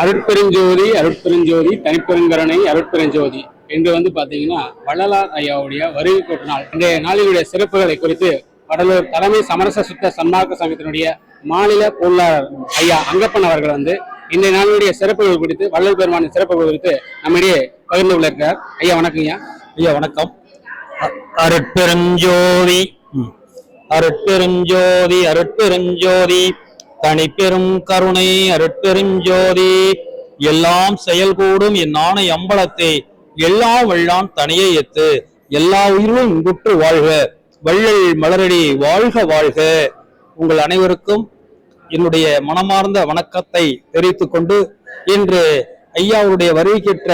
அருட்பெருஞ்சோதி அருட்பெருஞ்சோதி தனிப்பெருங்கரணை அருட்பெருஞ்சோதி என்று வந்து பாத்தீங்கன்னா வள்ளலார் ஐயாவுடைய வருகை கூட்ட நாள். இன்றைய நாளினுடைய சிறப்புகளை குறித்து வடலூர் தலைமை சமரச சுத்த சன்மார்க்க சங்கத்தினுடைய மாநில பொருளாளர் ஐயா அங்கப்பன் அவர்கள் வந்து இன்றைய நாளினுடைய சிறப்புகள் குறித்து வள்ளல் பெருமானின் சிறப்புகள் குறித்து நம்மிடையே பகிர்ந்து கொள்ள இருக்கிறார் ஐயா வணக்கம் ஐயா. ஐயா வணக்கம். அருட்பெருஞ்சோதி அருட்பெருஞ்சோதி அருட்பெருஞ்சோதி. தனிப்பெரும் கருணை அருட்பெருஞ்சோதி எல்லாம் செயல்கூடும் என் ஆணை அம்பலத்தை. எல்லா வெள்ளான் தனியே எத்து. எல்லா உயிரும் இங்குற்று வாழ்க. வள்ளல் மலரடி வாழ்க வாழ்க. உங்கள் அனைவருக்கும் என்னுடைய மனமார்ந்த வணக்கத்தை தெரிவித்துக் கொண்டு இன்று ஐயாவுடைய வருகைக்கேற்ற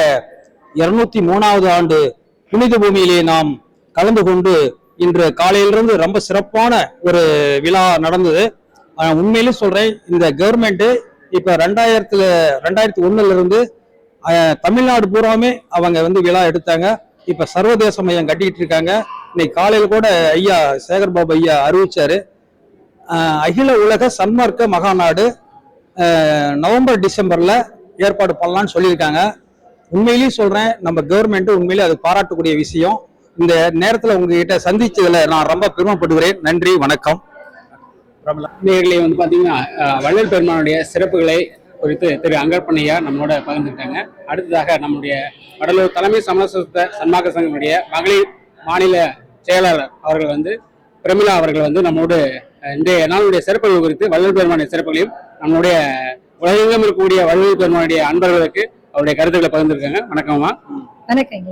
இருநூத்தி மூணாவது ஆண்டு புனித பூமியிலே நாம் கலந்து கொண்டு இன்று காலையிலிருந்து ரொம்ப சிறப்பான ஒரு விழா நடந்தது. உண்மையிலே சொல்றேன் இந்த கவர்மெண்ட் இப்ப ரெண்டாயிரத்துல ரெண்டாயிரத்தி ஒண்ணுல இருந்து தமிழ்நாடு பூராமே அவங்க வந்து விழா எடுத்தாங்க. இப்ப சர்வதேச மையம் கட்டிட்டு இருக்காங்க. இன்னைக்கு காலையில கூட ஐயா சேகர் பாபு ஐயா அறிவிச்சாரு. அகில உலக சன்மார்க்க மகாநாடு நவம்பர் டிசம்பர்ல ஏற்பாடு பண்ணலாம்னு சொல்லியிருக்காங்க. உண்மையிலேயே சொல்றேன் நம்ம கவர்மெண்ட் உண்மையிலே அது பாராட்டக்கூடிய விஷயம். இந்த நேரத்துல உங்ககிட்ட சந்திச்சதுல நான் ரொம்ப பெருமைப்படுகிறேன். நன்றி வணக்கம். நேர்களே வந்து பாத்தீங்கன்னா வள்ளல் பெருமானுடைய சிறப்புகளை குறித்து திரு அங்கற்பண்ணையா நம்மளோட பகிர்ந்துக்கிட்டாங்க. அடுத்ததாக நம்முடைய வடலூர் தலைமை சமரசத்த சன்மார்க்க சங்கத்தினுடைய மகளிர் மாநில செயலாளர் அவர்கள் வந்து பிரமிளா அவர்கள் வந்து நம்மோடு இன்றைய நாளுடைய சிறப்புகள் குறித்து வள்ளல் பெருமானுடைய சிறப்புகளையும் நம்மளுடைய உலகெங்கும் இருக்கக்கூடிய வள்ளல் பெருமானுடைய அன்பர்களுக்கு அவருடைய கருத்துக்களை பகிர்ந்துருக்காங்க வணக்கம்மா வணக்கம்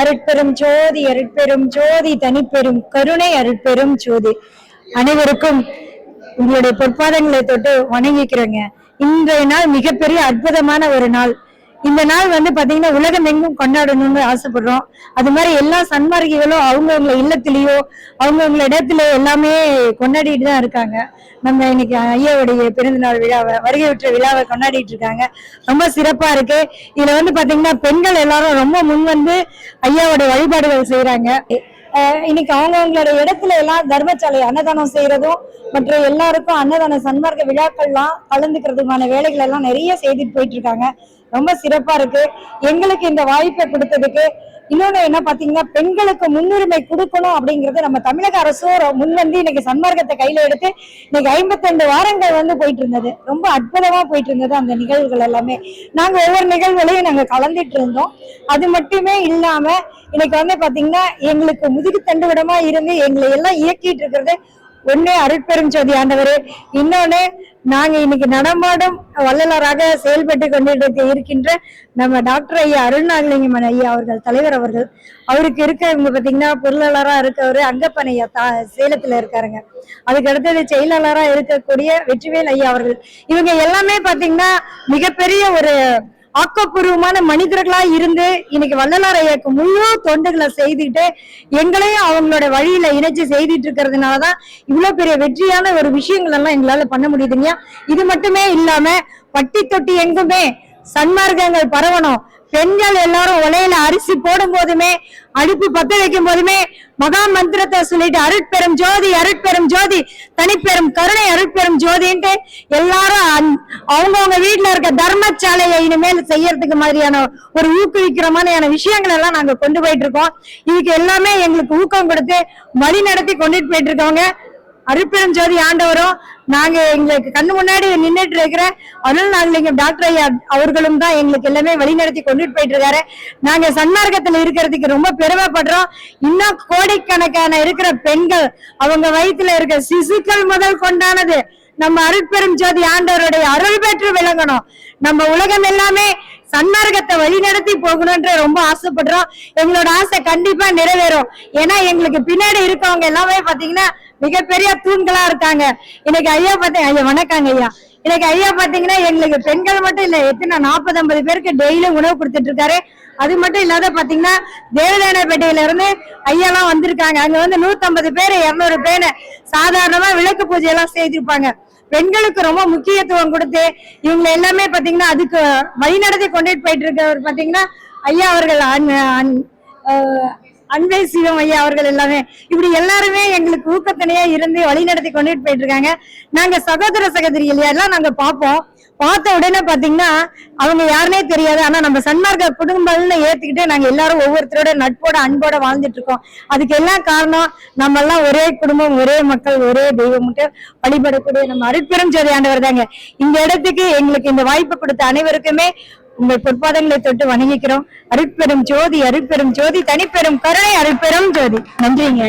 அருட்பெரும் ஜோதி அருட்பெரும் ஜோதி தனிப்பெரும் கருணை அருட்பெரும் ஜோதி. அனைவருக்கும் உங்களுடைய பொற்பாதங்களை தொட்டு வணங்கிக்கிறோங்க. இன்றைய நாள் மிகப்பெரிய அற்புதமான ஒரு நாள். இந்த நாள் வந்து பாத்தீங்கன்னா உலகம் எங்கும் கொண்டாடணும்னு ஆசைப்படுறோம். அது மாதிரி எல்லா சன்மார்க்கிகளும் அவங்கவுங்க இல்லத்திலேயோ அவங்கவுங்க இடத்துல எல்லாமே கொண்டாடிட்டு தான் இருக்காங்க. நம்ம இன்னைக்கு ஐயாவுடைய பிறந்த நாள் விழாவை வருகை விற்ற விழாவை கொண்டாடிட்டு இருக்காங்க. ரொம்ப சிறப்பா இருக்கு. இதுல வந்து பாத்தீங்கன்னா பெண்கள் எல்லாரும் ரொம்ப முன் வந்து ஐயாவோட வழிபாடுகள் செய்யறாங்க இன்னைக்கு அவங்கவுங்களோட இடத்துல எல்லாம் தர்மசாலை அன்னதானம் செய்யறதும் மற்றும் எல்லாருக்கும் அன்னதான சன்மார்க்க விழாக்கள்லாம் கலந்துக்கிறதுக்கான வேலைகள் எல்லாம் நிறைய செய்துட்டு போயிட்டு இருக்காங்க. ரொம்ப சிறப்பா இருக்கு. எங்களுக்கு இந்த வாய்ப்பை கொடுத்ததுக்கு இன்னொன்னு என்ன பாத்தீங்கன்னா பெண்களுக்கு முன்னுரிமை கொடுக்கணும் அப்படிங்கறது நம்ம தமிழக அரசும் முன் வந்து இன்னைக்கு சன்மார்க்கத்தை கையில எடுத்து இன்னைக்கு 52 வாரங்கள் வந்து போயிட்டு இருந்தது. ரொம்ப அற்புதமா போயிட்டு இருந்தது அந்த நிகழ்வுகள் எல்லாமே. நாங்க ஒவ்வொரு நிகழ்வுகளையும் நாங்க கலந்துட்டு இருந்தோம். அது மட்டுமே இல்லாம இன்னைக்கு வந்து பாத்தீங்கன்னா எங்களுக்கு முதுகு தண்டுவிடமா இருந்து எங்களை எல்லாம் இயக்கிட்டு இருக்கிறது ஒண்ணு அருட்பெரும் ஜோதி ஆண்டவர். இன்னொன்னு நாங்க இன்னைக்கு நடமாடும் வள்ளலாராக செயல்பட்டு கொண்டிருக்க இருக்கின்ற நம்ம டாக்டர் ஐயா அருள்நாகலிங்கமன் ஐயா அவர்கள் தலைவர் அவர்கள். அவருக்கு இருக்கவங்க பாத்தீங்கன்னா பொருளாளரா இருக்கவரு அங்கப்பன் ஐயா தா சேலத்துல இருக்காருங்க. அதுக்கு அடுத்தது செயலாளரா இருக்கக்கூடிய வெற்றிவேல் ஐயா அவர்கள். இவங்க எல்லாமே பாத்தீங்கன்னா மிகப்பெரிய ஒரு ஆக்கப்பூர்வமான மனிதர்களா இருந்து இன்னைக்கு வள்ளலார் ஐயாக்கு முழு தொண்டுகளை செய்துட்டு எங்களையும் அவங்களோட வழியில இணைச்சு செய்துட்டு இருக்கிறதுனாலதான் இவ்வளவு பெரிய வெற்றியான ஒரு விஷயங்கள் எல்லாம் எங்களால பண்ண முடியுதுங்க இது மட்டுமே இல்லாம பட்டி தொட்டி எங்குமே சன்மார்க்கங்கள் பரவணும். பெண்கள் எல்லாரும் உலையில அரிசி போடும் போதுமே அடுப்பு பத்த வைக்கும் போதுமே மகா மந்திரத்தை சொல்லிட்டு அருட்பெரும் ஜோதி அருட்பெரும் ஜோதி தனிப்பெரும் கருணை அருட்பெரும் ஜோதின்ட்டு எல்லாரும் அந்- வீட்டுல இருக்க தர்மசாலையை இனிமேல் செய்யறதுக்கு மாதிரியான ஒரு ஊக்குவிக்கிறமான விஷயங்கள் எல்லாம் நாங்க கொண்டு போயிட்டு இருக்கோம். இதுக்கு எல்லாமே எங்களுக்கு ஊக்கம் கொடுத்து வழி நடத்தி கொண்டுட்டு போயிட்டு இருக்கவங்க அருட்பெரும் ஜோதி ஆண்டவரும் நாங்க எங்களுக்கு கண்ணு முன்னாடி நின்றுட்டு இருக்கிற அருள் எங்க டாக்டர் ஐயா அவர்களும் தான் எங்களுக்கு எல்லாமே வழிநடத்தி கொண்டுட்டு போயிட்டு இருக்காரு. நாங்க சன்மார்க்கத்துல இருக்கிறதுக்கு ரொம்ப பெருமைப்படுறோம். இன்னும் கோடிக்கணக்கான இருக்கிற பெண்கள் அவங்க வயிற்றுல இருக்க சிசுக்கள் முதல் கொண்டானது நம்ம அருட்பெரும் ஜோதி ஆண்டவருடைய அருள் பெற்று விளங்கணும். நம்ம உலகம் எல்லாமே சன்மார்க்கத்தை வழிநடத்தி போகணும்ன்ற ரொம்ப ஆசைப்படுறோம். எங்களோட ஆசை கண்டிப்பா நிறைவேறும். ஏன்னா எங்களுக்கு பின்னாடி இருக்கவங்க எல்லாமே பாத்தீங்கன்னா மிகப்பெரிய தூண்களா இருக்காங்க. இன்னைக்கு ஐயா பார்த்தேன் ஐயா வணக்கங்க ஐயா. இன்னைக்கு ஐயா பாத்தீங்கன்னா எங்களுக்கு பெண்கள் மட்டும் இல்ல எத்தனை நாற்பது ஐம்பது பேருக்கு டெய்லியும் உணவு கொடுத்துட்டு இருக்காரு. அது மட்டும் இல்லாத பாத்தீங்கன்னா தேவதானப்பேட்டையில இருந்து ஐயாலாம் வந்திருக்காங்க. அங்க வந்து நூத்தம்பது பேர் இருநூறு பேர் சாதாரணமா விளக்கு பூஜை எல்லாம் செய்திருப்பாங்க. பெண்களுக்கு ரொம்ப முக்கியத்துவம் கொடுத்து இவங்க எல்லாமே பாத்தீங்கன்னா அதுக்கு வழிநடத்தி கொண்டுட்டு போயிட்டு இருக்கவர் பாத்தீங்கன்னா ஐயா அவர்கள் அன்பே சிவம் ஐயா அவர்கள் எல்லாமே. இப்படி எல்லாருமே எங்களுக்கு ஊக்கத்தனையா இருந்து வழி நடத்தி கொண்டுட்டு போயிட்டு இருக்காங்க நாங்க சகோதர சகோதரிகள் எல்லாம் நாங்க பார்ப்போம். பார்த்த உடனே பாத்தீங்கன்னா அவங்க யாருனே தெரியாது. ஆனா நம்ம சன்மார்க்க குடும்பம்னு ஏத்துக்கிட்டு நாங்க எல்லாரும் ஒவ்வொருத்தரோட நட்போட அன்போட வாழ்ந்துட்டு இருக்கோம். அதுக்கு எல்லாம் காரணம்? நம்ம எல்லாம் ஒரே குடும்பம் ஒரே மக்கள் ஒரே தெய்வம் வழிபடக்கூடிய நம்ம அருட்பெரும் ஜோதி ஆண்டவர் தாங்க. இந்த இடத்துக்கு எங்களுக்கு இந்த வாய்ப்பு கொடுத்த அனைவருக்குமே உங்கள் பொற்பாதங்களை தொட்டு வணங்கிக்கிறோம். அருட்பெரும் ஜோதி அருட்பெரும் ஜோதி தனிப்பெரும் கருணை அருட்பெரும் ஜோதி. நன்றிங்க.